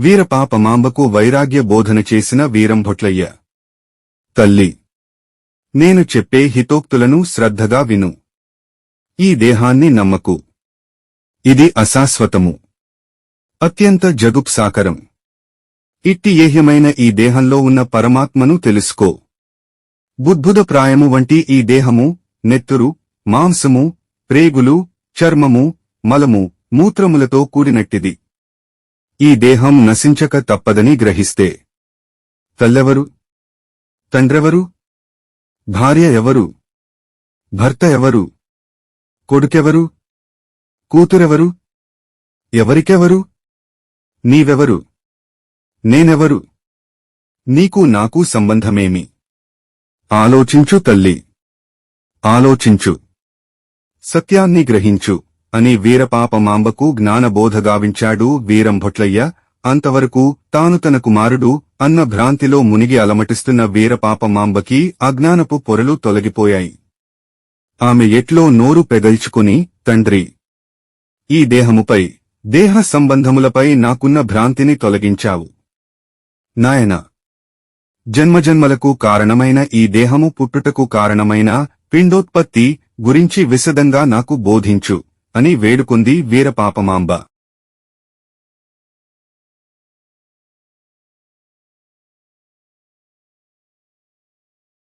వీరపాపమాంబకు వైరాగ్య బోధన చేసిన వీరంభొట్లయ్య. తల్లి. నేను చెప్పే హితోక్తులను శ్రద్ధగా విను. ఈ దేహాన్ని నమ్మకు. ఇది అశాశ్వతము. అత్యంత జగుప్సాకరం. ఇట్టి ఏహ్యమైన ఈ దేహంలో ఉన్న పరమాత్మను తెలుసుకో. బుద్భుద ప్రాయము వంటి ఈ దేహము నెత్తురు మాంసము ప్రేగులు చర్మము మలము మూత్రములతో కూడినట్టిది. ఈ దేహం నశించక తప్పదని గ్రహిస్తే. తల్లెవరు? తండ్రెవరు? భార్య ఎవరు? భర్త ఎవరు? కొడుకెవరు? కూతురెవరు? ఎవరికెవరు? నీవెవరు? నేనెవరు? నీకు నాకు సంబంధమేమి? ఆలోచించు తల్లి. ఆలోచించు. సత్యాన్ని గ్రహించు. అని వీరపాపమాంబకు జ్ఞానబోధ గావించాడు వీరంభొట్లయ్య. అంతవరకు తాను తన కుమారుడు అన్న భ్రాంతిలో మునిగి అలమటిస్తున్న వీరపాపమాంబకి అజ్ఞానపు పొరలు తొలగిపోయాయి. ఆమె ఎట్లో నోరు పెగల్చుకుని తండ్రి ఈ దేహముపై దేహ సంబంధములపై నాకున్న భ్రాంతిని తొలగించావు. నాయన జన్మజన్మలకు కారణమైన ఈ దేహము పుట్టుటకు కారణమైన పిండోత్పత్తి గురించి విశదంగా నాకు బోధించు. అని వేడుకుంది వీరపాపమాంబ.